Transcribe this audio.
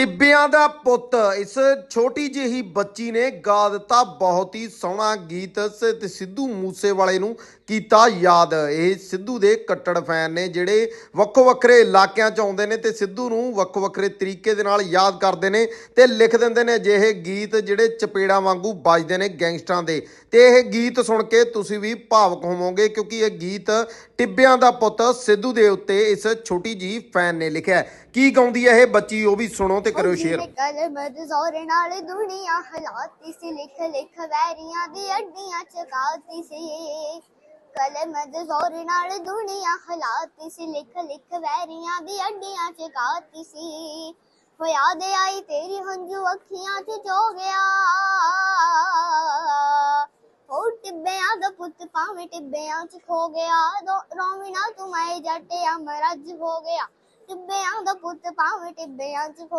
ਟਿੱਬਿਆਂ ਦਾ ਪੁੱਤ। ਇਸ ਛੋਟੀ ਜਿਹੀ ਬੱਚੀ ਨੇ ਗਾ ਦਿੱਤਾ ਬਹੁਤ ਹੀ ਸੋਹਣਾ ਗੀਤ। ਤੇ ਸਿੱਧੂ ਮੂਸੇਵਾਲੇ ਨੂੰ ਕੀਤਾ ਯਾਦ। ਇਹ ਸਿੱਧੂ ਦੇ ਕੱਟੜ ਫੈਨ ਨੇ, ਜਿਹੜੇ ਵੱਖੋ ਵੱਖਰੇ ਇਲਾਕਿਆਂ 'ਚ ਆਉਂਦੇ ਨੇ ਤੇ ਸਿੱਧੂ ਨੂੰ ਵੱਖੋ ਵੱਖਰੇ ਤਰੀਕੇ ਦੇ ਨਾਲ ਯਾਦ ਕਰਦੇ ਨੇ ਤੇ ਲਿਖ ਦਿੰਦੇ ਨੇ ਅਜਿਹੇ ਗੀਤ ਜਿਹੜੇ ਚਪੇੜਾਂ ਵਾਂਗੂ ਵੱਜਦੇ ਨੇ ਗੈਂਗਸਟਰਾਂ ਦੇ। ਤੇ ਇਹ ਗੀਤ ਸੁਣ ਕੇ ਤੁਸੀਂ ਵੀ ਭਾਵਕ ਹੋਵੋਗੇ, ਕਿਉਂਕਿ ਇਹ ਗੀਤ ਟਿੱਬਿਆਂ ਦਾ ਪੁੱਤ ਸਿੱਧੂ ਦੇ ਉੱਤੇ ਇਸ ਛੋਟੀ ਜੀ ਫੈਨ ਨੇ ਲਿਖਿਆ। ਕੀ ਗਾਉਂਦੀ ਹੈ ਇਹ ਬੱਚੀ, ਉਹ ਵੀ ਸੁਣੋ ਤੇ ਕਰਿਓ ਸ਼ੇਅਰ। ਕਲਮਦ ਜ਼ੋਰ ਨਾਲ ਦੁਨੀਆ ਹਲਾਤੀ ਸੀ ਲਿਖ ਲਿਖ ਵੈਰੀਆਂ ਦੀ ਅੱਡੀਆਂ ਚਕਾਤੀ ਸੀ। ਕਲਮਦ ਜ਼ੋਰ ਨਾਲ ਦੁਨੀਆ ਹਲਾਤੀ ਸੀ ਲਿਖ ਲਿਖ ਵੈਰੀਆਂ ਦੀ ਅੱਡੀਆਂ ਚਕਾਤੀ ਸੀ। ਹੋ ਯਾਦ ਆਈ ਤੇਰੀ ਹੰਝੂ ਅੱਖੀਆਂ 'ਚ ਜੋ ਗਿਆ। ਹੋ ਟਿੱਬਿਆਂ ਦਾ ਪੁੱਤ ਭਾਵੇਂ ਟਿੱਬਿਆਂ 'ਚ ਖੋ ਗਿਆ। ਦੋ- ਰੋਵੀ ਨਾ ਤੂੰ ਮੈਂ ਜੱਟ ਅਮਰਜ ਹੋ ਗਿਆ। ਟਿੱਬਿਆਂ ਦਾ ਪੁੱਤ ਭਾਵੇਂ ਟਿੱਬਿਆਂ 'ਚ ਖੋ